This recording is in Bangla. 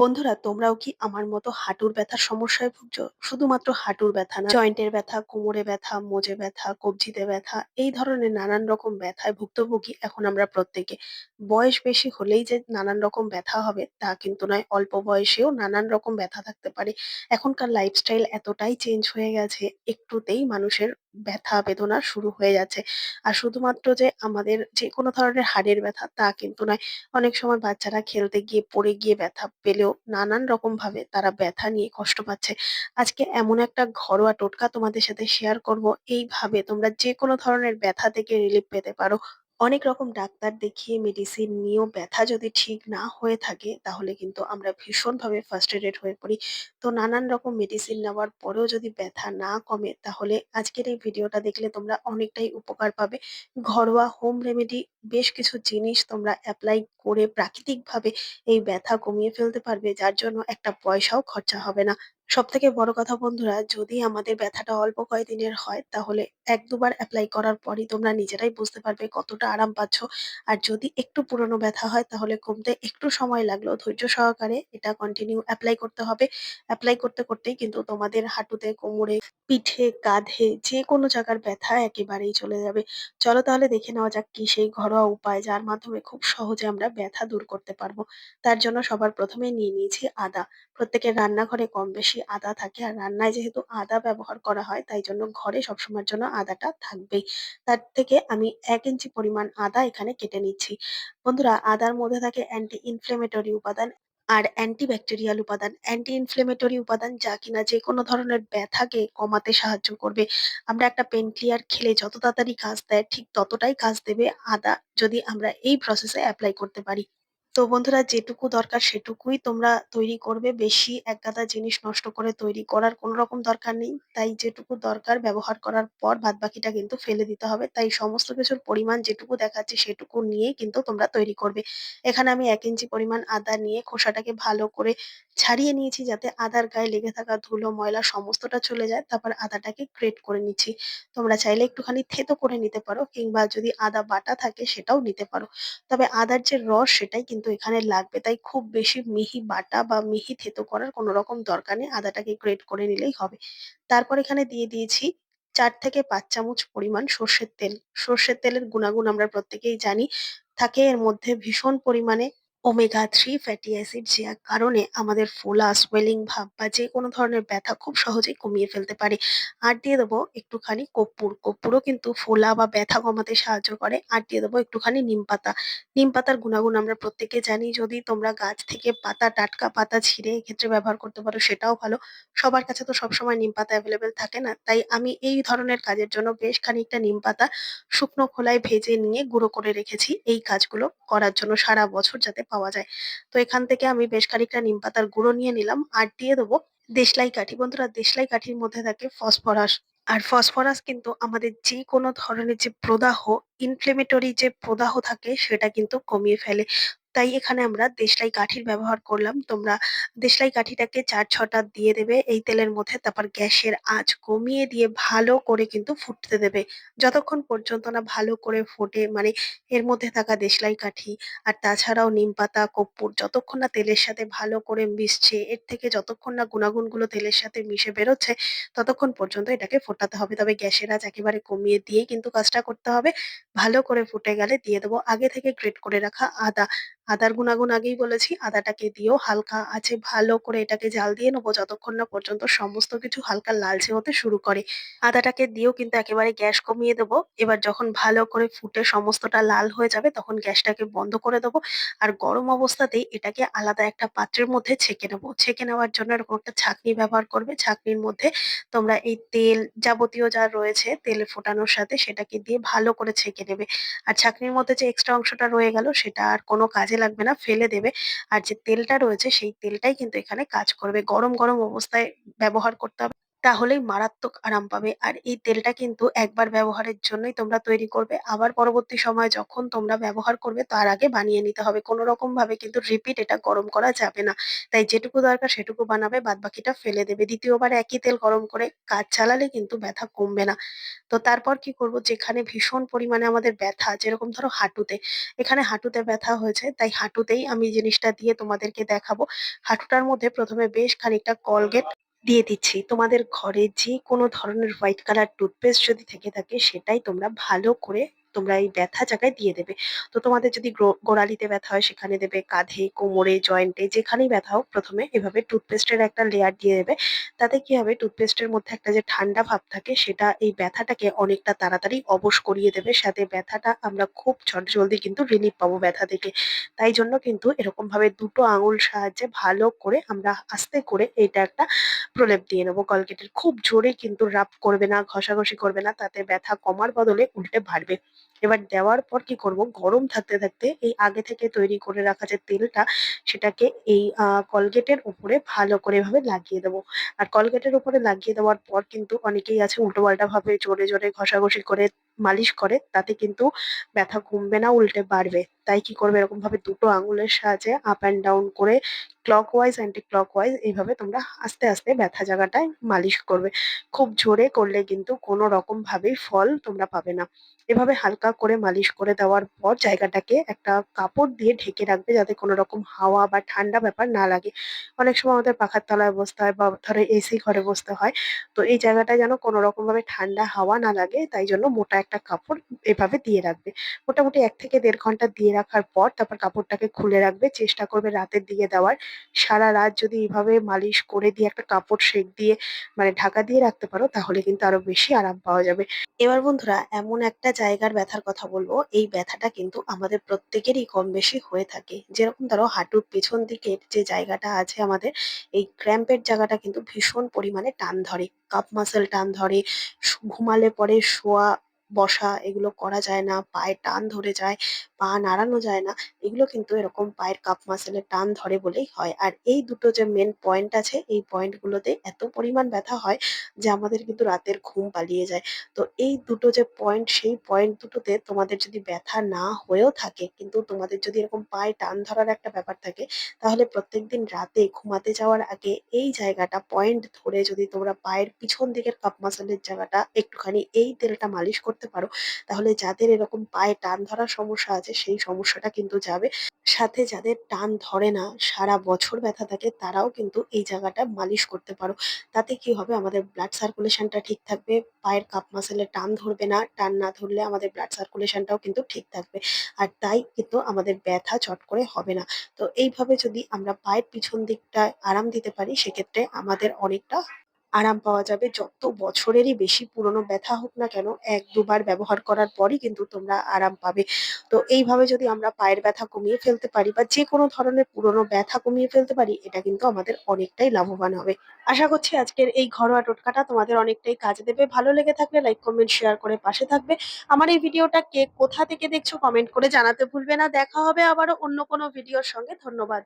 বন্ধুরা তোমরাও কি আমার মতো হাঁটুর ব্যথার সমস্যায় ভুগছো? শুধুমাত্র হাঁটুর ব্যথা না, জয়েন্টের ব্যথা, কোমরে ব্যথা, মোজে ব্যথা, কবজিতে ব্যথা এই ধরনের নানান রকম ব্যথায় ভুক্তভোগী এখন আমরা প্রত্যেকে। বয়স বেশি হলেই যে নানান রকম ব্যথা হবে তা কিন্তু নয়, অল্প বয়সেও নানান রকম ব্যথা থাকতে পারে। এখনকার লাইফস্টাইল এতটাই চেঞ্জ হয়ে গেছে, একটুতেই মানুষের ব্যথা বেদনা শুরু হয়ে যাচ্ছে। আর শুধুমাত্র যে আমাদের যে কোনো ধরনের হাড়ের ব্যথা তা কিন্তু নয়। অনেক সময় বাচ্চারা খেলতে গিয়ে পড়ে গিয়ে ব্যথা পেলেও নানান রকম ভাবে তারা ব্যথা নিয়ে কষ্ট পাচ্ছে। আজকে এমন একটা ঘরোয়া টোটকা তোমাদের সাথে শেয়ার করব এইভাবে তোমরা যে কোনো ধরনের ব্যথা থেকে রিলিফ পেতে পারো। অনেক রকম ডাক্তার দেখিয়ে মেডিসিন নিয়েও ব্যথা যদি ঠিক না হয়ে থাকে, তাহলে কিন্তু আমরা ভীষণভাবে ফার্স্ট্রেটেড হয়ে পড়ি। তো নানান রকম মেডিসিন নেওয়ার পরেও যদি ব্যথা না কমে, তাহলে আজকের এই ভিডিওটা দেখলে তোমরা অনেকটাই উপকার পাবে। ঘরোয়া হোম রেমেডি বেশ কিছু জিনিস তোমরা অ্যাপ্লাই করে প্রাকৃতিকভাবে এই ব্যথা কমিয়ে ফেলতে পারবে, যার জন্য একটা পয়সাও খরচা হবে না। সবথেকে বড় কথা বন্ধুরা যদি আমাদের ব্যথাটা অল্প কয়েকদিনের হয় তাহলে এক দুবার অ্যাপ্লাই করার পরই তোমরা নিজেরাই বুঝতে পারবে কতটা আরাম পাচ্ছ। আর যদি একটু পুরনো ব্যথা হয় তাহলে কমতে একটু সময় লাগল ধৈর্য সহকারে এটা কন্টিনিউ অ্যাপ্লাই করতে হবে। অ্যাপ্লাই করতে, করতেই কিন্তু তোমাদের হাঁটুতে, কোমরে, পিঠে, কাঁধে যেকোনো জায়গার ব্যথা একেবারেই চলে যাবে। চলো তাহলে দেখে নেওয়া যাক কি সেই ঘরোয়া উপায় যার মাধ্যমে খুব সহজে আমরা ব্যথা দূর করতে পারব। তার জন্য সবার প্রথমে নিয়ে নিয়েছি আদা। প্রত্যেকের রান্নাঘরে কম বেশি আদা থাকে আর রান্নায় যেহেতু আদা ব্যবহার করা হয়, তাই জন্য ঘরে সবসময়ের জন্য আদাটা থাকবেই। তার থেকে আমি এক ইঞ্চি পরিমাণ আদা এখানে কেটে নিচ্ছি। বন্ধুরা, আদার মধ্যে থাকে অ্যান্টি ইনফ্লেমেটরি উপাদান আর অ্যান্টি ব্যাকটেরিয়াল উপাদান। অ্যান্টি ইনফ্লেমেটরি উপাদান যা কিনা যেকোনো ধরনের ব্যথাকে কমাতে সাহায্য করবে। আমরা একটা পেইন ক্লিয়ার খেলে যত তাড়াতাড়ি কাজ দেয়, ঠিক ততটাই কাজ দেবে আদা যদি আমরা এই প্রসেস এ এপ্লাই করতে পারি। তো বন্ধুরা যেটুকু দরকার সেটুকুই তোমরা তৈরি করবে। বেশি একগাদা জিনিস নষ্ট করে তৈরি করার কোনো রকম দরকার নেই। তাই যেটুকু দরকার ব্যবহার করার পর বাদবাকিটা কিন্তু ফেলে দিতে হবে। তাই সমস্ত কিছুর পরিমাণ যেটুকু দেখাচ্ছি সেটুকু নিয়েই কিন্তু তোমরা তৈরি করবে। এখানে আমি ১ ইঞ্চি পরিমাণ আদা নিয়ে খোসাটাকে ভালো করে ছাড়িয়ে নিয়েছি যাতে আদার গায়ে লেগে থাকা ধুলো, ময়লা সমস্তটা চলে যায়। তারপর আদাটাকে গ্রেট করে নিচ্ছি। তোমরা চাইলে একটুখানি থেতো করে নিতে পারো কিংবা যদি আদা বাটা থাকে সেটাও নিতে পারো। তবে আদার যে রস সেটাই কিন্তু এখানে লাগবে। তাই খুব বেশি মিহি বাটা বা মিহি থেতো করার কোনো রকম দরকার নেই। আদাটাকে গ্রেট করে নিলেই হবে। তারপর এখানে দিয়ে দিয়েছি চার থেকে পাঁচ চামচ পরিমাণ সর্ষের তেল। সর্ষের তেলের গুণাগুণ আমরা প্রত্যেকেই জানি। থাকে এর মধ্যে ভীষণ পরিমাণে ওমেগা থ্রি ফ্যাটি অ্যাসিড যার কারণে আমাদের ফোলা, সোয়েলিং ভাব বা যেকোনো ধরনের ব্যথা খুব সহজেই কমিয়ে ফেলতে পারে। আর দিয়ে দেবো একটুখানি কর্পূর। কর্পূরও কিন্তু ফোলা বা ব্যথা কমাতে সাহায্য করে। আর দিয়ে দেবো একটুখানি নিমপাতা। নিম পাতার গুণাগুণ আমরা প্রত্যেকে জানি। যদি তোমরা গাছ থেকে পাতা টাটকা পাতা ছিঁড়ে এক্ষেত্রে ব্যবহার করতে পারো সেটাও ভালো। সবার কাছে তো সবসময় নিম পাতা এভেলেবেল থাকে না। তাই আমি এই ধরনের কাজের জন্য বেশ খানিকটা নিম পাতা শুকনো খোলায় ভেজে নিয়ে গুঁড়ো করে রেখেছি এই কাজগুলো করার জন্য সারা বছর যাতে পাওয়া যায়। তো এখান থেকে আমি বেশ খানিকটা নিম পাতার গুঁড়ো নিয়ে নিলাম আর দিয়ে দেবো দেশলাই কাঠি। বন্ধুরা দেশলাই কাঠির মধ্যে থাকে ফসফরাস। আর ফসফরাস কিন্তু আমাদের যে কোনো ধরনের যে প্রদাহ, ইনফ্লেমেটরি যে প্রদাহ থাকে সেটা কিন্তু কমিয়ে ফেলে। তাই এখানে আমরা দেশলাই কাঠির ব্যবহার করলাম। তোমরা দেশলাই কাঠিটাকে চার ছটা দিয়ে দেবে এই তেলের মধ্যে। তারপর গ্যাসের আঁচ কমিয়ে দিয়ে ভালো করে কিন্তু ফুটতে দেবে। যতক্ষণ পর্যন্ত না ভালো করে ফোটে মানে এর মধ্যে থাকা দেশলাই কাঠি আর তাছাড়াও নিমপাতা, কর্পূর যতক্ষণ না তেলের সাথে ভালো করে মিশছে, এর থেকে যতক্ষণ না গুণাগুণগুলো তেলের সাথে মিশে বেরোচ্ছে ততক্ষণ পর্যন্ত এটাকে ফোটাতে হবে। তবে গ্যাসের আঁচ একেবারে কমিয়ে দিয়েই কিন্তু কাজটা করতে হবে। ভালো করে ফুটে গেলে দিয়ে দেবো আগে থেকে গ্রেট করে রাখা আদা। আদার গুনাগুন আগেই বলেছি। আদাটাকে দিয়েও হালকা আছে, ভালো করে এটাকে জাল দিয়ে নেব যতক্ষণ না পর্যন্ত সমস্ত কিছু হালকা লালচে হতে শুরু করে। আদাটাকে দিয়েও কিন্তু একেবারে গ্যাস কমিয়ে দেবো। এবার যখন ভালো করে ফুটে সমস্তটা লাল হয়ে যাবে তখন গ্যাসটাকে বন্ধ করে দেবো। আর গরম অবস্থাতেই এটাকে আলাদা একটা পাত্রের মধ্যে ছেঁকে নেব। ছেঁকে নেওয়ার জন্য এরকম একটা ছাঁকনি ব্যবহার করবে। ছাঁকনির মধ্যে তোমরা এই তেল যাবতীয় যা রয়েছে তেলে ফোটানোর সাথে সেটাকে দিয়ে ভালো করে ছেঁকে নেবে। আর ছাঁকনির মধ্যে যে এক্সট্রা অংশটা রয়ে গেল সেটা আর কোনো কাজে লাগবে না, ফেলে দেবে। আর যে তেলটা রয়েছে সেই তেলটাই কিন্তু এখানে কাজ করবে। গরম, গরম অবস্থায় ব্যবহার করতে হবে। তাহলেই মারাত্মক আরাম পাবে। আর এই তেলটা কিন্তু একবার ব্যবহারের জন্যই তোমরা তৈরি করবে। আবার পরবর্তী সময় যখন তোমরা ব্যবহার করবে তার আগে বানিয়ে নিতে হবে। কোনো রকম ভাবে কিন্তু রিপিট এটা গরম করা যাবে না। তাই যেটুকু দরকার সেটুকু বানাবে বাদবাকিটা ফেলে দেবে। দ্বিতীয়বার একই তেল গরম করে কাজ চালালে কিন্তু ব্যথা কমবে না। তো তারপর কি করব যেখানে ভীষণ পরিমাণে আমাদের ব্যথা যেরকম ধরো হাঁটুতে, এখানে হাঁটুতে ব্যথা হয়েছে তাই হাঁটুতেই আমি জিনিসটা দিয়ে তোমাদেরকে দেখাবো। হাঁটুটার মধ্যে প্রথমে বেশ খানিকটা কোলগেট দিয়ে দিচ্ছি। তোমাদের ঘরে যে কোনো ধরনের হোয়াইট কালার টুথপেস্ট যদি থেকে থাকে, সেটাই তোমরা ভালো করে তোমরা এই ব্যথা জায়গায় দিয়ে দেবে। তো তোমাদের যদি গোড়ালিতে ব্যথা হয় সেখানে দেবে, কাঁধে, কোমরে, জয়েন্টে যেখানেই ব্যথা হোক প্রথমে এভাবে টুথপেস্টের একটা লেয়ার দিয়ে দেবে। তাতে কি হবে টুথপেস্টের মধ্যে একটা যে ঠান্ডা ভাব থাকে সেটা এই ব্যথাটাকে অনেকটা তাড়াতাড়ি অবশ করিয়ে দেবে। সাথে ব্যথাটা আমরা খুব চটজলদি কিন্তু রিলিফ পাবো ব্যথা থেকে। তাই জন্য কিন্তু এরকম ভাবে দুটো আঙুল সাহায্যে ভালো করে আমরা আস্তে করে এটা একটা প্রলেপ দিয়ে নেব কলগেটের। খুব জোরে কিন্তু রাব করবে না, ঘষাঘষি করবে না। তাতে ব্যথা কমার বদলে উল্টে বাড়বে। এবার দেওয়ার পর কি করব গরম থাকতে, থাকতে এই আগে থেকে তৈরি করে রাখা যে তেলটা সেটাকে এই কলগেটের উপরে ভালো করে এভাবে লাগিয়ে দেবো। আর কলগেটের উপরে লাগিয়ে দেওয়ার পর কিন্তু অনেকেই আছে উল্টোপাল্টা ভাবে জোরে, জোরে ঘষাঘষি করে মালিশ করে। তাতে কিন্তু ব্যথা কমবে না উল্টে বাড়বে। তাই কি করবে এরকম ভাবে দুটো আঙুলের সাহায্যে আপ অ্যান্ড ডাউন করে clockwise anti clock wise এইভাবে তোমরা আস্তে, আস্তে ব্যথা জায়গাটায় মালিশ করবে। খুব জোরে করলে কিন্তু কোনো রকম ভাবেই ফল তোমরা পাবে না। এভাবে হালকা করে মালিশ করে দেওয়ার পর জায়গাটাকে একটা কাপড় দিয়ে ঢেকে রাখবে যাতে কোনো রকম হাওয়া বা ঠান্ডা ব্যাপার না লাগে। অনেক সময় আমাদের পাখার তলায় বসতে হয় বা ধরো এসি ঘরে বসতে হয়। তো এই জায়গাটা যেন কোনো রকম ভাবে ঠান্ডা হাওয়া না লাগে, তাই জন্য মোটা একটা কাপড় এভাবে দিয়ে রাখবে। মোটামুটি এক থেকে দেড় ঘণ্টা দিয়ে রাখার পর তারপর কাপড়টাকে খুলে রাখবে। চেষ্টা করবে রাতের দিকে দেওয়ার। সারা রাত যদি এভাবে মালিশ করে দিয়ে একটা কাপড় সেক দিয়ে মানে ঢাকা দিয়ে রাখতে পারো, তাহলে কিন্তু আরও বেশি আরাম পাওয়া যাবে। এবার বন্ধুরা, এমন একটা জায়গার ব্যথার কথা বলব, এই ব্যথাটা কিন্তু আমাদের প্রত্যেকেরই কম-বেশি হয়ে থাকে। যেরকম ধরো হাঁটুর পেছন দিকের যে জায়গাটা আছে আমাদের, এই ক্র্যাম্পের জায়গাটা কিন্তু ভীষণ পরিমাণে টান ধরে। কাপ মাসেল টান ধরে, ঘুমালে পরে শোয়া, বসা এগুলো করা যায় না, পায়ে টান ধরে যায়, পা নাড়ানো যায় না। এগুলো কিন্তু এরকম পায়ের কাপ মাসলের টান ধরে বলেই হয়। আর এই দুটো যে মেন পয়েন্ট আছে, এই পয়েন্ট গুলোতে এত পরিমাণ ব্যথা হয় যে আমাদের কিন্তু রাতের ঘুম পালিয়ে যায়। তো এই দুটো যে পয়েন্ট সেই পয়েন্ট দুটোতে তোমাদের যদি ব্যথা না হয়েও থাকে কিন্তু তোমাদের যদি এরকম পায়ে টান ধরার একটা ব্যাপার থাকে তাহলে প্রত্যেকদিন রাতে ঘুমাতে যাওয়ার আগে এই জায়গাটা পয়েন্ট ধরে যদি তোমরা পায়ের পিছন দিকের কাপ মাসলের জায়গাটা একটুখানি এই তেলটা মালিশ করতে পারো তাহলে যাদের এরকম পায়ে টান ধরার সমস্যা আছে সেই সমস্যাটা কিন্তু যাবে। সাথে যাদের টান ধরে না সারা বছর ব্যথা থাকে তারাও কিন্তু এই জায়গাটা মালিশ করতে পারো। তাতে কি হবে আমাদের ব্লাড সার্কুলেশনটা ঠিক থাকবে, পায়ের কাফ মাসলে টান ধরবে না, টান না ধরলে আমাদের ব্লাড সার্কুলেশনটাও কিন্তু ঠিক থাকবে। আর তাই কিন্তু আমাদের ব্যথা চট করে হবে না। তো এইভাবে যদি আমরা পায়ের পিছন দিকটা আরাম দিতে পারি সেক্ষেত্রে আমাদের অনেকটা আরাম পাওয়া যাবে। যত বছরেরই বেশি পুরনো ব্যথা হোক না কেন এক দুবার ব্যবহার করার পরই কিন্তু তোমরা আরাম পাবে। তো এইভাবে যদি আমরা পায়ের ব্যথা কমিয়ে ফেলতে পারি বা যেকোনো ধরনের পুরনো ব্যথা কমিয়ে ফেলতে পারি এটা কিন্তু আমাদের অনেকটাই লাভবান হবে। আশা করছি আজকের এই ঘরোয়া টোটকাটা তোমাদের অনেকটাই কাজে দেবে। ভালো লেগে থাকলে লাইক, কমেন্ট, শেয়ার করে পাশে থাকবে। আমার এই ভিডিওটা কে কোথা থেকে দেখছ কমেন্ট করে জানাতে ভুলবে না। দেখা হবে আবারও অন্য কোনো ভিডিওর সঙ্গে। ধন্যবাদ।